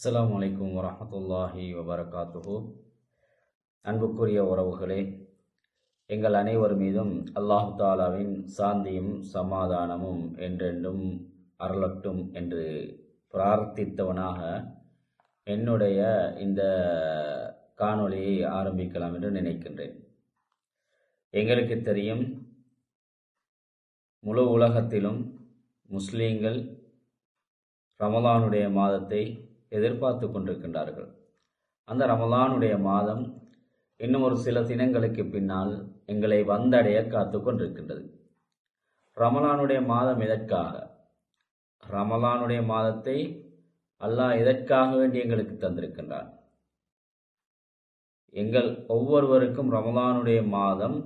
அஸ்லாம் வலைக்கம் வரமத்துல்லாஹி வபரகாத்துஹு. அன்புக்குரிய உறவுகளே எங்கள் அனைவர் மீதும் அல்லாஹு தாலாவின் சாந்தியும் சமாதானமும் என்றென்றும் அருளட்டும் என்று பிரார்த்தித்தவனாக என்னுடைய இந்த காணொளியை ஆரம்பிக்கலாம் என்று நினைக்கின்றேன். எங்களுக்கு தெரியும் முழு உலகத்திலும் முஸ்லீம்கள் ரமலானுடைய மாதத்தை எதிர்பார்த்து கொண்டிருக்கின்றார்கள். அந்த ரமலானுடைய மாதம் இன்னும் ஒரு சில தினங்களுக்கு பின்னால் எங்களை வந்தடைய காத்து கொண்டிருக்கின்றது. ரமலானுடைய மாதம் எதற்காக? ரமலானுடைய மாதத்தை அல்லாஹ் எதற்காக வேண்டி எங்களுக்கு தந்திருக்கின்றான்? எங்கள் ஒவ்வொருவருக்கும் ரமலானுடைய மாதம்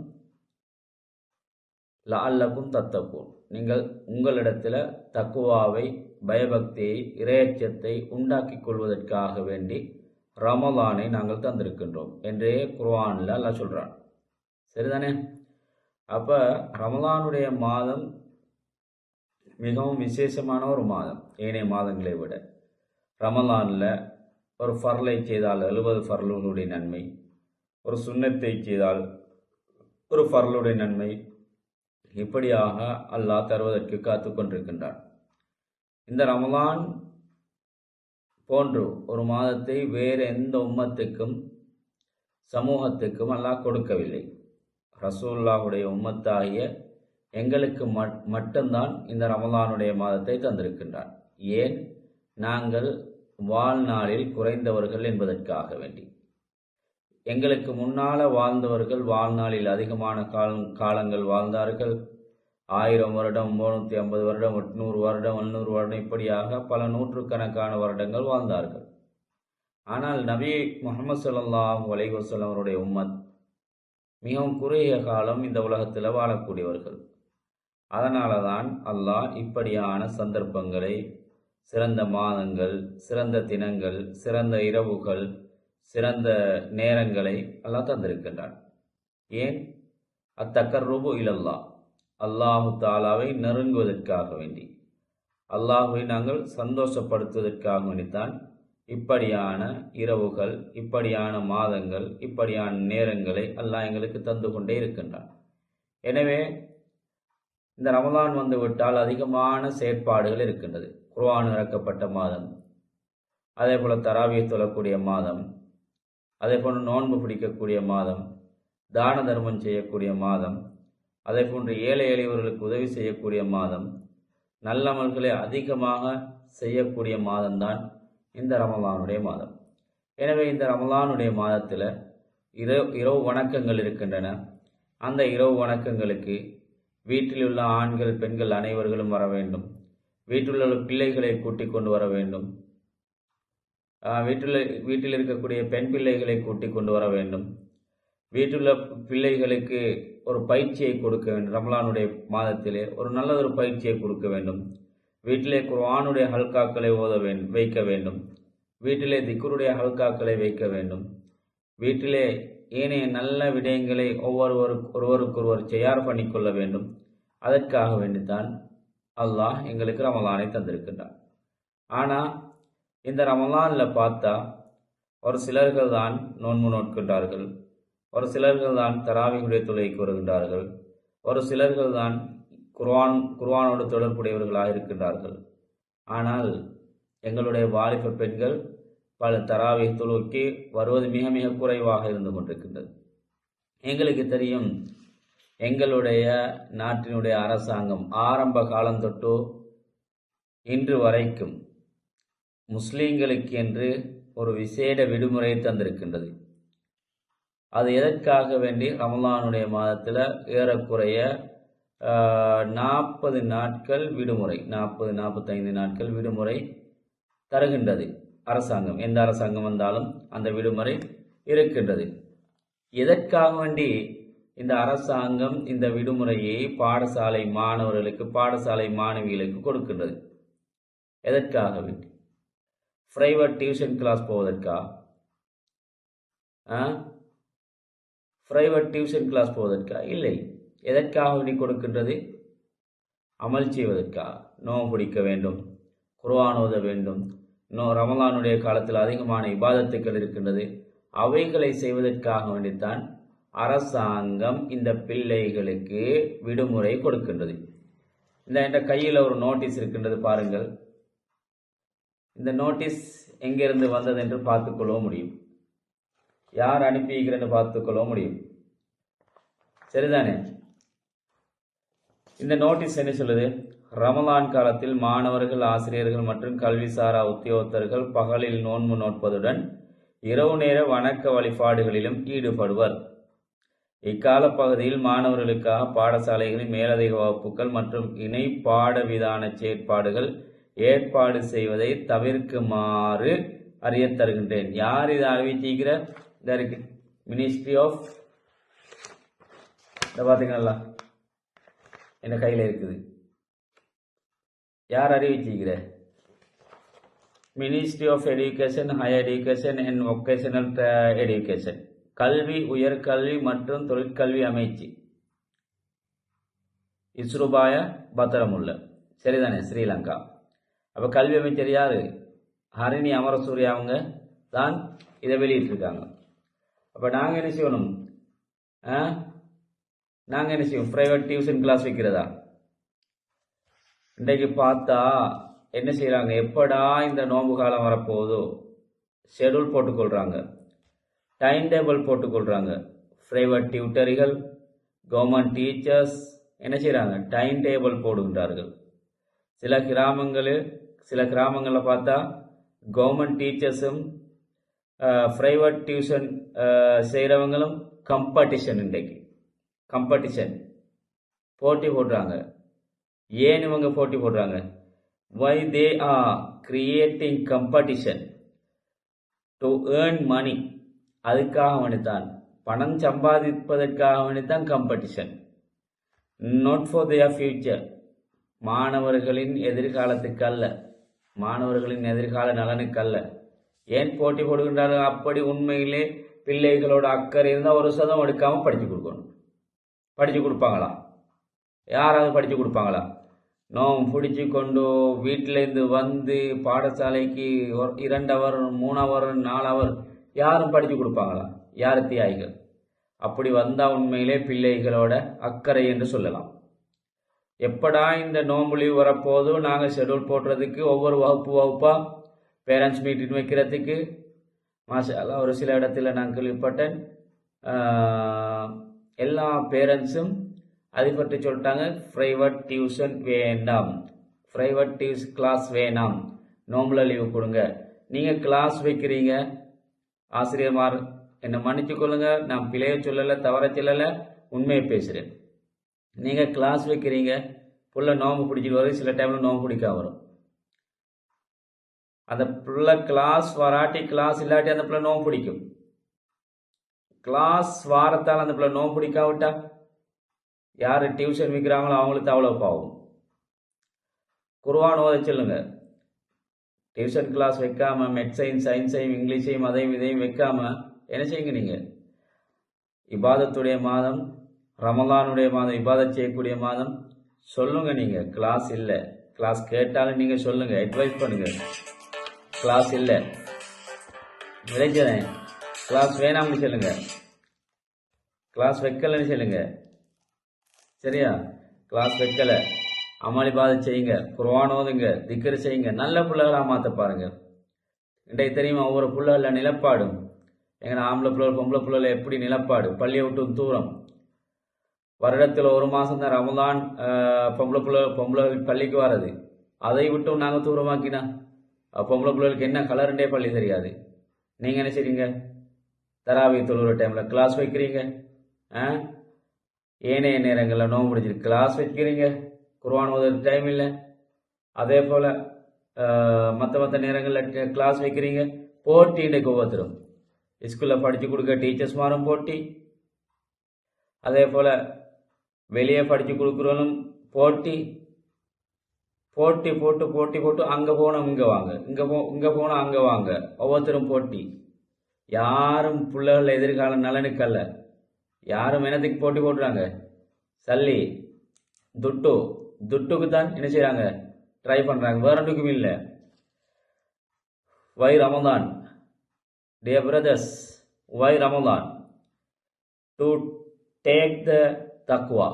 லால்லக்கும் தத்தக்கும் நீங்கள் உங்களிடத்தில் தக்குவாவை பயபக்தியை இரையச்சத்தை உண்டாக்கி கொள்வதற்காக வேண்டி ரமலானை நாங்கள் தந்திருக்கின்றோம் என்றே குர்வானில் அல்லாஹ் சொல்கிறான் சரிதானே? அப்போ ரமலானுடைய மாதம் மிகவும் விசேஷமான ஒரு மாதம் ஏனைய மாதங்களை விட. ரமலானில் ஒரு ஃபர்லை செய்தால் எழுபது ஃபர்லுடைய நன்மை. ஒரு சுண்ணத்தை செய்தால் ஒரு ஃபர்லுடைய நன்மை. இப்படியாக அல்லாஹ் தருவதற்கு காத்து கொண்டிருக்கின்றான். இந்த ரமலான் போன்று ஒரு மாதத்தை வேறு எந்த உம்மத்துக்கும் சமூகத்துக்கும் அல்லாஹ் கொடுக்கவில்லை. ரசூல்லாவுடைய உம்மத்தாகிய எங்களுக்கு மட்டும்தான் இந்த ரமலானுடைய மாதத்தை தந்திருக்கின்றான் ஏன்? நாங்கள் வாழ்நாளில் குறைந்தவர்கள் என்பதற்காக வேண்டி. எங்களுக்கு முன்னால வாழ்ந்தவர்கள் வாழ்நாளில் அதிகமான காலம் காலங்கள் வாழ்ந்தார்கள். ஆயிரம் வருடம் மூணூற்றி ஐம்பது வருடம் எட்நூறு வருடம் எழுநூறு வருடம் இப்படியாக பல நூற்றுக்கணக்கான வருடங்கள் வாழ்ந்தார்கள். ஆனால் நபி முகமது சல்லாஹூ அலைவசல்லம் அவருடைய உம்மத் மிகவும் குறுகிய காலம் இந்த உலகத்தில் வாழக்கூடியவர்கள். அதனால தான் அல்லாஹ் இப்படியான சந்தர்ப்பங்களை சிறந்த மாதங்கள் சிறந்த தினங்கள் சிறந்த இரவுகள் சிறந்த நேரங்களை அல்லாஹ் தந்திருக்கின்றான். ஏன்? அத்தக்கர் ரூபு இலல்லா அல்லாஹு தாலாவை நெருங்குவதற்காக வேண்டி. அல்லாஹுவை நாங்கள் சந்தோஷப்படுத்துவதற்காக வேண்டித்தான் இப்படியான இரவுகள் இப்படியான மாதங்கள் இப்படியான நேரங்களை அல்லாஹ் எங்களுக்கு தந்து கொண்டே இருக்கின்றான். எனவே இந்த ரமலான் வந்துவிட்டால் அதிகமான செயற்பாடுகள் இருக்கின்றது. குர்ஆன் இறக்கப்பட்ட மாதம் அதே போல் தராவியை தொழக்கூடிய மாதம் அதே போல் நோன்பு பிடிக்கக்கூடிய மாதம் தான தர்மம் செய்யக்கூடிய மாதம் அதே போன்று ஏழை எளியவர்களுக்கு உதவி செய்யக்கூடிய மாதம் நல்லமல்களை அதிகமாக செய்யக்கூடிய மாதம்தான் இந்த ரமலானுடைய மாதம். எனவே இந்த ரமலானுடைய மாதத்தில் இரவு இரவு வணக்கங்கள் இருக்கின்றன. அந்த இரவு வணக்கங்களுக்கு வீட்டில் உள்ள ஆண்கள் பெண்கள் அனைவர்களும் வர வேண்டும். வீட்டில் உள்ள பிள்ளைகளை கூட்டிக் கொண்டு வர வேண்டும். வீட்டில் வீட்டில் இருக்கக்கூடிய பெண் பிள்ளைகளை கூட்டிக் கொண்டு வர வேண்டும். வீட்டுள்ள பிள்ளைகளுக்கு ஒரு பயிற்சியை கொடுக்க வேண்டும். ரமலானுடைய மாதத்திலே ஒரு நல்ல ஒரு பயிற்சியை கொடுக்க வேண்டும். வீட்டிலே குர்ஆனுடைய ஹல்காக்களை ஓத வேண்டும் வைக்க வேண்டும். வீட்டிலே திக்குருடைய ஹல்காக்களை வைக்க வேண்டும். வீட்டிலே ஏனைய நல்ல விடயங்களை ஒவ்வொருவரு ஒருவருக்கொருவர் தயார் பண்ணிக்கொள்ள வேண்டும். அதற்காக வேண்டித்தான் அல்லாஹ் எங்களுக்கு ரமலானை தந்திருக்கின்றான். ஆனால் இந்த ரமலானில் பார்த்தா ஒரு சிலர்கள் தான் நோன்பு நோட்கின்றார்கள். ஒரு சிலர்கள் தான் தராவியுடைய தொலைக்கு வருகின்றார்கள் ஒரு சிலர்கள் தான் குர்வான் குர்வானோடு தொடர்புடையவர்களாக இருக்கின்றார்கள். ஆனால் எங்களுடைய வாலிப பெண்கள் பல தராவை தொழுக்கு வருவது மிக மிக குறைவாக இருந்து கொண்டிருக்கின்றது. எங்களுக்கு தெரியும் எங்களுடைய நாட்டினுடைய அரசாங்கம் ஆரம்ப காலம் தொட்டு இன்று வரைக்கும் முஸ்லீம்களுக்கு என்று ஒரு விசேட விடுமுறை தந்திருக்கின்றது. அது எதற்காக வேண்டி ரமலானுடைய மாதத்தில் ஏறக்குறைய நாற்பது நாட்கள் விடுமுறை நாற்பது நாற்பத்தைந்து நாட்கள் விடுமுறை தருகின்றது அரசாங்கம். எந்த அரசாங்கம் வந்தாலும் அந்த விடுமுறை இருக்கின்றது. எதற்காக வேண்டி இந்த அரசாங்கம் இந்த விடுமுறையை பாடசாலை மாணவர்களுக்கு பாடசாலை மாணவிகளுக்கு கொடுக்கின்றது? எதற்காக வேண்டி? பிரைவேட் டியூஷன் கிளாஸ் போவதற்கா? பிரைவேட் டியூஷன் கிளாஸ் போவதற்கா? இல்லை. எதற்காக வேண்டி கொடுக்கின்றது? அமல் செய்வதற்கா? நோம் பிடிக்க வேண்டும். குர்ஆன் ஓத வேண்டும். இன்னும் ரமலானுடைய காலத்தில் அதிகமான இபாதத்துக்கள் இருக்கின்றது. அவைகளை செய்வதற்காக வேண்டித்தான் அரசாங்கம் இந்த பிள்ளைகளுக்கு விடுமுறை கொடுக்கின்றது. இந்த என்ற கையில் ஒரு நோட்டீஸ் இருக்கின்றது பாருங்கள். இந்த நோட்டீஸ் எங்கிருந்து வந்தது என்று பார்த்துக்கொள்ள முடியும். யார் அனுப்பிக்கிறேன்னு பார்த்துக்கொள்ள முடியும். சரிதானே? இந்த நோட்டீஸ் என்ன சொல்லுது? ரமலான் காலத்தில் மாணவர்கள் ஆசிரியர்கள் மற்றும் கல்விசாரா உத்தியோகத்தர்கள் பகலில் நோன்பு நோட்பதுடன் இரவு நேர வணக்க வழிபாடுகளிலும் ஈடுபடுவர். இக்கால பகுதியில் மாணவர்களுக்காக பாடசாலைகளில் மேலதிக வகுப்புகள் மற்றும் இணை பாடவிதான செயற்பாடுகள் ஏற்பாடு செய்வதை தவிர்க்குமாறு அறிய தருகின்றேன் யார் இதை அறிவிச்சிக்கிற இதாக இருக்குது மினிஸ்ட்ரி ஆஃப் இதை பார்த்தீங்களா என்ன கையில் இருக்குது. யார் அறிவிச்சிருக்கிற? Ministry of education higher education and vocational education கல்வி உயர்கல்வி மற்றும் தொழிற்கல்வி அமைச்சு. இஸ்ரூபாய பத்திரமுள்ள. சரிதானே? ஸ்ரீலங்கா. அப்போ கல்வி அமைச்சர் யார்? ஹரிணி அமரசூரி அவங்க தான் இதை வெளியிட்டிருக்காங்க. அப்போ நாங்கள் என்ன செய்யணும்? ஆ? நாங்கள் என்ன செய்வோம் ப்ரைவேட் டியூஷன் கிளாஸ் வைக்கிறதா? இன்றைக்கு பார்த்தா என்ன செய்கிறாங்க எப்படா இந்த நோன்பு காலம் வரப்போகுதோ ஷெடியூல் போட்டுக்கொள்கிறாங்க டைம் டேபிள் போட்டுக்கொள்கிறாங்க ப்ரைவேட் டியூட்டரிகள் கவர்மெண்ட் டீச்சர்ஸ் என்ன செய்கிறாங்க டைம் டேபிள் போடுகின்றார்கள். சில கிராமங்களில் சில கிராமங்களில் பார்த்தா கவர்மெண்ட் டீச்சர்ஸும் ப்ரைவேட் டியூஷன் செய்கிறவங்களும் கம்படிஷன் இன்றைக்கு. கம்படிஷன் போட்டி போடுறாங்க. ஏன் இவங்க போட்டி போடுறாங்க? Why they are creating competition to earn money அதுக்காக வேண்டித்தான். பணம் சம்பாதிப்பதற்காக வேண்டித்தான் competition not for their future மாணவர்களின் எதிர்காலத்துக்கு அல்ல. மாணவர்களின் எதிர்கால நலனுக்கு அல்ல. ஏன் போட்டி போடுகின்றார்கள்? அப்படி உண்மையிலே பிள்ளைகளோட அக்கறை இருந்தால் ஒரு சதம் எடுக்காமல் படித்து கொடுக்கணும். படித்து கொடுப்பாங்களா? யாராவது படித்து கொடுப்பாங்களா? நோம் பிடிச்சி கொண்டு வீட்டிலேருந்து வந்து பாடசாலைக்கு ஒரு இரண்டு அவர் மூணு அவர் நாலு அவர் யாரும் படித்து கொடுப்பாங்களா? யார் தியாகிகள்? அப்படி வந்தால் உண்மையிலே பிள்ளைகளோட அக்கறை என்று சொல்லலாம். எப்படா இந்த நோம்புலி வரப்போதும் நாங்கள் ஷெடியூல் போடுறதுக்கு ஒவ்வொரு வகுப்பு வகுப்பாக பேரண்ட்ஸ் மீட்டிங் வைக்கிறதுக்கு. மாஷாலா ஒரு சில இடத்துல நான் கேள்விப்பட்டேன். எல்லா பேரண்ட்ஸும் அதை பற்றி சொல்லிட்டாங்க ப்ரைவேட் டியூஷன் வேண்டாம். ப்ரைவேட் டியூஸ் கிளாஸ் வேணாம். நோம்பில் லீவு கொடுங்க. நீங்கள் கிளாஸ் வைக்கிறீங்க. ஆசிரியர்மார் என்னை மன்னித்து கொள்ளுங்க. நான் பிழைய சொல்லலை தவற சொல்லலை உண்மையை பேசுகிறேன் நீங்கள் கிளாஸ் வைக்கிறீங்க. புள்ள நோம்பு பிடிச்சிட்டு வரும். சில டைமில் நோம்பு பிடிக்க வரும். அந்த பிள்ளை கிளாஸ் வராட்டி கிளாஸ் இல்லாட்டி அந்த பிள்ளை நோம்பு பிடிக்கும். கிளாஸ் வாரத்தால் அந்த பிள்ளை நோம்பு பிடிக்காவிட்டா? யார் டியூஷன் விற்கிறாங்களோ அவங்களுக்கு அவ்வளோ பாவம். குருவான் ஓத சொல்லுங்க. டியூஷன் கிளாஸ் வைக்காம மெட்ஸையும் சயின்ஸையும் இங்கிலீஷையும் அதையும் இதையும் வைக்காம என்ன செய்யுங்க நீங்கள் இபாதத்துடைய மாதம் ரமலானுடைய மாதம் இபாதம் செய்யக்கூடிய மாதம் சொல்லுங்க நீங்கள் கிளாஸ் இல்லை. கிளாஸ் கேட்டாலும் நீங்கள் சொல்லுங்கள் அட்வைஸ் பண்ணுங்கள் கிளாஸ் இல்லை. விளைஞ்சதேன் கிளாஸ் வேணாம்னு சொல்லுங்க. கிளாஸ் வைக்கலன்னு சொல்லுங்க. சரியா? கிளாஸ் வைக்கலை. அமளி பாதை செய்யுங்க. குர்வான் ஓதுங்க. திக்கர் செய்யுங்க. நல்ல பிள்ளைகளாக மாற்ற பாருங்க. இன்றைக்கு தெரியுமா? ஒவ்வொரு பிள்ளைகளில் நிலப்பாடும். எங்களை ஆம்பளை பிள்ளைகள் பொம்பளை பிள்ளைகள் எப்படி நிலப்பாடு? பள்ளியை விட்டு தூரம். வருடத்தில் ஒரு மாதம் தான் ரமதான் பொம்பளை பிள்ளை பொம்பளை பள்ளிக்கு வர்றது. அதை விட்டும் நாங்கள் தூரமாக்கினா? பொம்பளை பிள்ளைகளுக்கு என்ன கலருண்டே பள்ளி தெரியாது. நீங்கள் என்ன செய்றீங்க? தராவி தொழுகிற டைமில் கிளாஸ் வைக்கிறீங்க. ஆ? ஏனைய நேரங்களில் நோம்பு பிடிச்சிருக்கு கிளாஸ் வைக்கிறீங்க. குர்ஆன் ஓதுற டைம் இல்லை. அதே போல் மற்ற மற்ற நேரங்களில் கிளாஸ் வைக்கிறீங்க. போட்டின்னு இன்றைக்கு ஒவ்வொருத்தரும். ஸ்கூலில் படித்து கொடுக்க டீச்சர்ஸ் மாறும் போட்டி. அதே போல் வெளியே படித்து கொடுக்குறவனும் போட்டி. போட்டி போட்டு போட்டி போட்டு அங்கே போனோம் இங்கே வாங்க. இங்கே போ இங்கே போனோம் அங்கே வாங்க. ஒவ்வொருத்தரும் போட்டி. யாரும் பிள்ளைகள் எதிர்கால நலனுக்கல்ல யாரும் இனத்துக்கு போட்டி போட்டுறாங்க சல்லி துட்டு. துட்டுக்கு தான் என்ன செய்கிறாங்க ட்ரை பண்ணுறாங்க வேற ஒன்றுக்கும் இல்லை. Why Ramadan. Dear brothers why Ramadan. To take the தக்குவா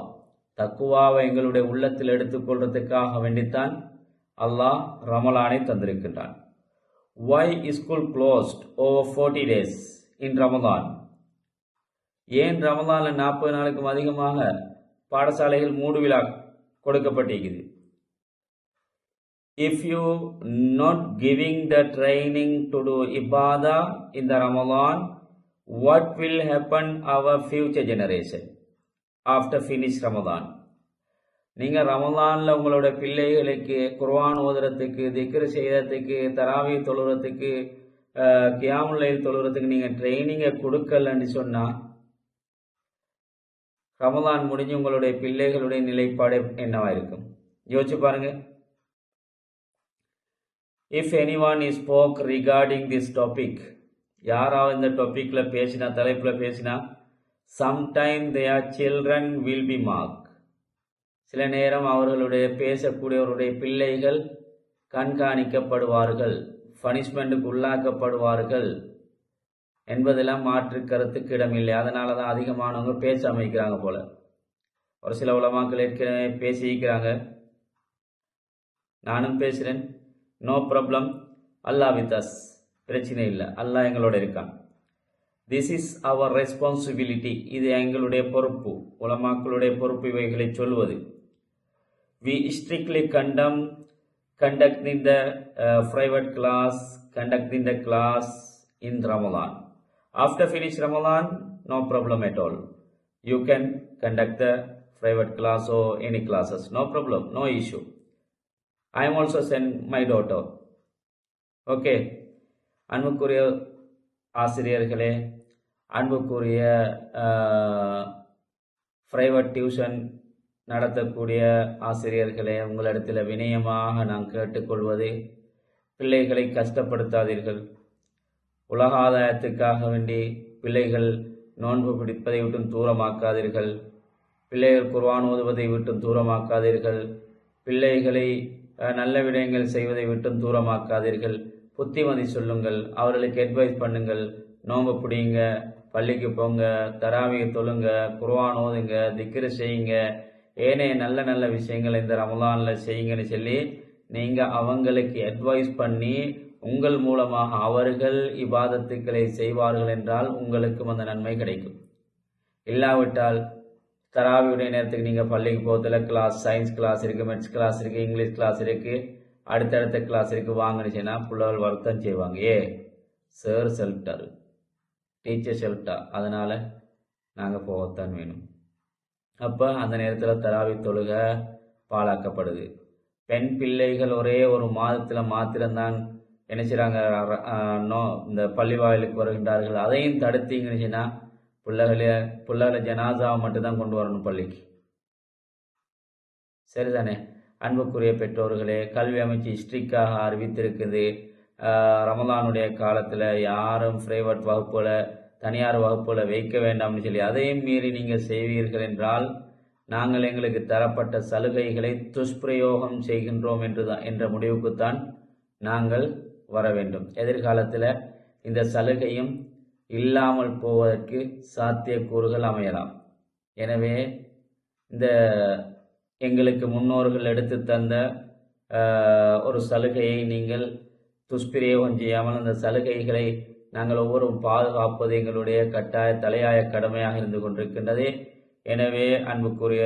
தக்குவாவை எங்களுடைய உள்ளத்தில் எடுத்துக்கொள்றதுக்காக வேண்டித்தான் அல்லாஹ் ரமலானை தந்திருக்கின்றான். Why school closed over forty days in Ramadan ஏன் ரமதானில் நாற்பது நாளுக்கும் அதிகமாக பாடசாலைகள் மூடு விழா கொடுக்கப்பட்டிருக்குது if you not giving the training to do இபாதா இந்த the what will happen our future generation after finish Ramadan நீங்கள் ரமதானில் உங்களுடைய உங்களோட பிள்ளைகளுக்கு குர்வான் ஓதுறதுக்கு திக்ரு செய்கிறதுக்கு தராவி தொழுறதுக்கு கியாமுல்லைல் தொழுறதுக்கு நீங்கள் ட்ரைனிங்கை கொடுக்கலன்னு சொன்னால் ரமதான் முடிஞ்சு உங்களுடைய பிள்ளைகளுடைய நிலைப்பாடு என்னவாக இருக்கும்? யோசிச்சு பாருங்க. If any one is spoke regarding this topic யாராவது இந்த டாப்பிக்கில் பேசினா தலைப்பில் பேசினா sometime their children will be mark சில நேரம் அவர்களுடைய பேசக்கூடியவருடைய பிள்ளைகள் கண்காணிக்கப்படுவார்கள் பனிஷ்மெண்ட்டுக்கு உள்ளாக்கப்படுவார்கள் என்பதெல்லாம் மாற்று கருத்துக்கு இடமில்லை. அதனால தான் அதிகமானவங்க பேச அமைக்கிறாங்க போல. ஒரு சில உலமாக்கள் ஏற்கனவே பேசியிருக்கிறாங்க. நானும் பேசுகிறேன் no problem Allah with us பிரச்சனை இல்லை. அல்லாஹ் எங்களோட இருக்கான். திஸ் இஸ் அவர் ரெஸ்பான்சிபிலிட்டி இது எங்களுடைய பொறுப்பு உலமாக்களுடைய பொறுப்பு இவைகளை சொல்வது we strictly condemn conducting the private class conducting the class in Ramalan after finish ramadan no problem at all you can conduct the private class or any classes no problem no issue i am also send my daughter okay அன்புக்குரிய ஆசிரியர்களே அன்புக்குரிய private tuition நடத்தக்கூடிய ஆசிரியர்களே உங்களிடத்தில் வினயமாக நான் கேட்டுக்கொள்வது பிள்ளைகளை கஷ்டப்படுத்தாதீர்கள். உலக ஆதாயத்துக்காக வேண்டி பிள்ளைகள் நோன்பு பிடிப்பதை விட்டும் தூரமாக்காதீர்கள். பிள்ளைகள் குர்வான் ஓதுவதை விட்டும் தூரமாக்காதீர்கள். பிள்ளைகளை நல்ல விடயங்கள் செய்வதை விட்டும் தூரமாக்காதீர்கள். புத்திமதி சொல்லுங்கள் அவர்களுக்கு அட்வைஸ் பண்ணுங்கள். நோம்பு பிடிங்க பள்ளிக்கு போங்க தராவிய தொழுங்க குர்வான் ஓதுங்க திக்கிர செய்யுங்க. ஏனைய நல்ல நல்ல விஷயங்களை இந்த ரமலானில் செய்யுங்கன்னு சொல்லி நீங்கள் அவங்களுக்கு அட்வைஸ் பண்ணி உங்கள் மூலமாக அவர்கள் இபாதத்துக்களை செய்வார்கள் என்றால் உங்களுக்கும் அந்த நன்மை கிடைக்கும். இல்லாவிட்டால் தராவியுடைய நேரத்துக்கு நீங்கள் பள்ளிக்கு போகிறதுல கிளாஸ் சயின்ஸ் கிளாஸ் இருக்குது மெட்ஸ் கிளாஸ் இருக்குது இங்கிலீஷ் கிளாஸ் இருக்குது அடுத்தடுத்த கிளாஸ் இருக்குது வாங்கினுச்சுன்னா பிள்ளைகள் வருத்தம் செய்வாங்க. ஏ சார் சொல்லிட்டாரு. டீச்சர் சொல்லிட்டா அதனால் நாங்கள் போகத்தான் வேணும். அப்போ அந்த நேரத்தில் தராவி தொழுக பாழாக்கப்படுது. பெண் பிள்ளைகள் ஒரே ஒரு மாதத்தில் மாத்திரம்தான் என்ன செய்கிறாங்க நோ இந்த பள்ளி வாயிலுக்கு வருகின்றார்கள். அதையும் தடுத்தீங்கன்னு பிள்ளைகள பிள்ளைகளை ஜனாசாவை மட்டும்தான் கொண்டு வரணும் பள்ளிக்கு. சரிதானே? அன்புக்குரிய பெற்றோர்களே கல்வி அமைச்சு ஹிஸ்ட்ரிக்காக அறிவித்திருக்குது. ரமலானுடைய காலத்தில் யாரும் பிரைவேட் வகுப்பில் தனியார் வகுப்பில் வைக்க வேண்டாம்னு சொல்லி அதையும் மீறி நீங்கள் செய்வீர்கள் என்றால் நாங்கள் எங்களுக்கு தரப்பட்ட சலுகைகளை துஷ்பிரயோகம் செய்கின்றோம் என்று தான் என்ற முடிவுக்குத்தான் நாங்கள் வர வேண்டும். எதிர்காலத்தில் இந்த சலுகையும் இல்லாமல் போவதற்கு சாத்தியக்கூறுகள் அமையலாம். எனவே இந்த எங்களுக்கு முன்னோர்கள் எடுத்து தந்த ஒரு சலுகையை நீங்கள் துஷ்பிரயோகம் செய்யாமல் அந்த சலுகைகளை நாங்கள் ஒவ்வொருவரும் பாதுகாப்பது எங்களுடைய கட்டாய தலையாய கடமையாக இருந்து கொண்டிருக்கின்றது. எனவே அன்புக்குரிய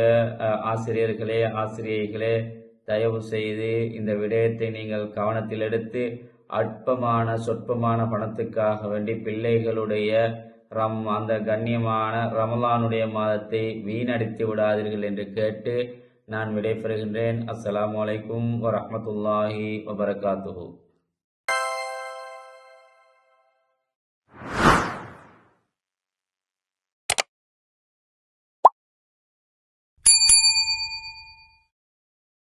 ஆசிரியர்களே ஆசிரியைகளே தயவு செய்து இந்த விடயத்தை நீங்கள் கவனத்தில் எடுத்து அற்பமான சொற்பமான பணத்துக்காக வேண்டி பிள்ளைகளுடைய ரம் அந்த கண்ணியமான ரமலானுடைய மாதத்தை வீணடித்து விடாதீர்கள் என்று கேட்டு நான் விடைபெறுகின்றேன். அஸ்லாம் அலைக்கும் வரமத்துல்லாஹி வபரகாத்துஹூ.